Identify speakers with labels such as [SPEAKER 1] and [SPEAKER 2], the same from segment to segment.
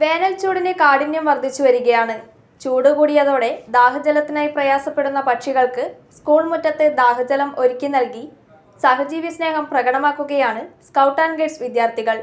[SPEAKER 1] വേനൽ ചൂടിന് കാഠിന്യം വർദ്ധിച്ചു വരികയാണ്. ചൂട് കൂടിയതോടെ ദാഹജലത്തിനായി പ്രയാസപ്പെടുന്ന പക്ഷികൾക്ക് സ്കൂൾ മുറ്റത്ത് ദാഹജലം ഒരുക്കി നൽകി. സഹജീവി സ്നേഹം പ്രകടമാക്കുകയാണ് സ്കൗട്ട് ആൻഡ് ഗൈഡ്സ് വിദ്യാർത്ഥികൾ.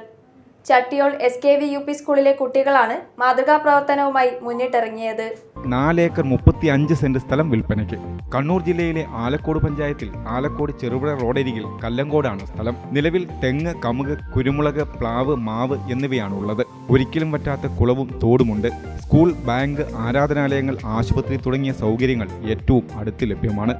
[SPEAKER 1] Chattiyol S K V U P സ്കൂളിലെ കുട്ടികളാണ് മാതൃകാ പ്രവർത്തനവുമായി മുന്നിട്ടിറങ്ങിയത്.
[SPEAKER 2] നാലേക്കർ മുപ്പത്തി അഞ്ച് സെന്റ് സ്ഥലം വിൽപ്പനയ്ക്ക്. കണ്ണൂർ ജില്ലയിലെ ആലക്കോട് പഞ്ചായത്തിൽ ആലക്കോട് ചെറുപുഴ റോഡരികിൽ കല്ലങ്കോടാണ് സ്ഥലം. നിലവിൽ തെങ്ങ് കമുക് കുരുമുളക് പ്ലാവ് മാവ് എന്നിവയാണ് ഉള്ളത് ഒരിക്കലും പറ്റാത്ത കുളവും തോടുമുണ്ട്. സ്കൂൾ ബാങ്ക് ആരാധനാലയങ്ങൾ ആശുപത്രി തുടങ്ങിയ സൗകര്യങ്ങൾ ഏറ്റവും അടുത്ത് ലഭ്യമാണ്.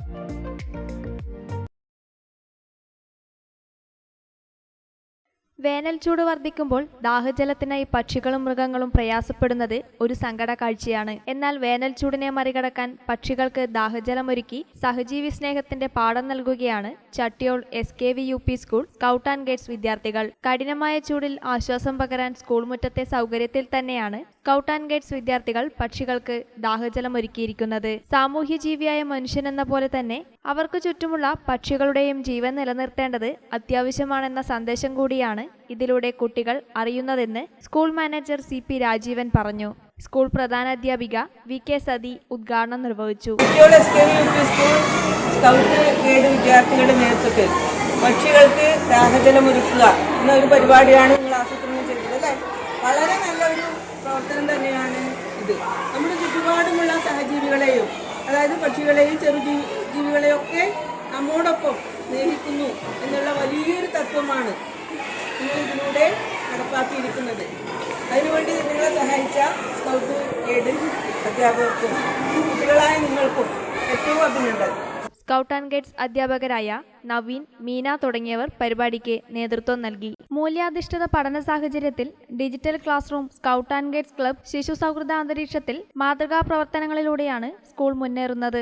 [SPEAKER 1] വേനൽ ചൂട് വർദ്ധിക്കുമ്പോൾ ദാഹജലത്തിനായി പക്ഷികളും മൃഗങ്ങളും പ്രയാസപ്പെടുന്നത് ഒരു സങ്കട കാഴ്ചയാണ്. എന്നാൽ വേനൽ ചൂടിനെ മറികടക്കാൻ പക്ഷികൾക്ക് ദാഹജലമൊരുക്കി സഹജീവി സ്നേഹത്തിന്റെ പാഠം നൽകുകയാണ് Chattiyol S K V U P school scout and guides വിദ്യാർത്ഥികൾ. കഠിനമായ ചൂടിൽ ആശ്വാസം പകരാൻ സ്കൂൾ മുറ്റത്തെ സൗകര്യത്തിൽ തന്നെയാണ് സ്കൗട്ട് ആൻഡ് ഗൈഡ്സ് വിദ്യാർത്ഥികൾ പക്ഷികൾക്ക് ദാഹജലം ഒരുക്കിയിരിക്കുന്നത് സാമൂഹ്യ ജീവിയായ മനുഷ്യനെന്ന പോലെ തന്നെ അവർക്ക് ചുറ്റുമുള്ള പക്ഷികളുടെയും ജീവൻ നിലനിർത്തേണ്ടത് അത്യാവശ്യമാണെന്ന സന്ദേശം കൂടിയാണ് ഇതിലൂടെ കുട്ടികൾ അറിയുന്നതെന്ന് school manager C P Rajeevan പറഞ്ഞു. സ്കൂൾ പ്രധാനാധ്യാപിക വി കെ സതി ഉദ്ഘാടനം നിർവഹിച്ചു.
[SPEAKER 3] വിദ്യാർത്ഥികളുടെ നേതൃത്വത്തിൽ പക്ഷികൾക്ക് ദാഹജലം ഒരുക്കുക എന്നൊരു പരിപാടിയാണ് നിങ്ങൾ ആസൂത്രണം ചെയ്തത് അല്ലേ? വളരെ നല്ലൊരു പ്രവർത്തനം തന്നെയാണ് ഇത്. നമ്മുടെ ചുറ്റുപാടുമുള്ള സഹജീവികളെയും അതായത് പക്ഷികളെയും ചെറു ജീവി ജീവികളെയും നമ്മോടൊപ്പം സ്നേഹിക്കുന്നു എന്നുള്ള വലിയൊരു തത്വമാണ് നിങ്ങൾ ഇതിലൂടെ നടപ്പാക്കിയിരിക്കുന്നത്. അതിനുവേണ്ടി നിങ്ങളെ സഹായിച്ച സ്കൗട്ട് ഗൈഡ് അധ്യാപകർക്കും കുട്ടികളായ നിങ്ങൾക്കും ഏറ്റവും അഭിനന്ദനം.
[SPEAKER 1] സ്കൗട്ട് ആൻഡ് ഗൈഡ്സ് അധ്യാപകരായ നവീൻ മീന തുടങ്ങിയവർ പരിപാടിക്ക് നേതൃത്വം നൽകി. മൂല്യാധിഷ്ഠിത പഠന സാഹചര്യത്തിൽ digital classroom scout and guides club ശിശു സൗഹൃദ അന്തരീക്ഷത്തിൽ മാതൃകാ പ്രവർത്തനങ്ങളിലൂടെയാണ് സ്കൂൾ മുന്നേറുന്നത്.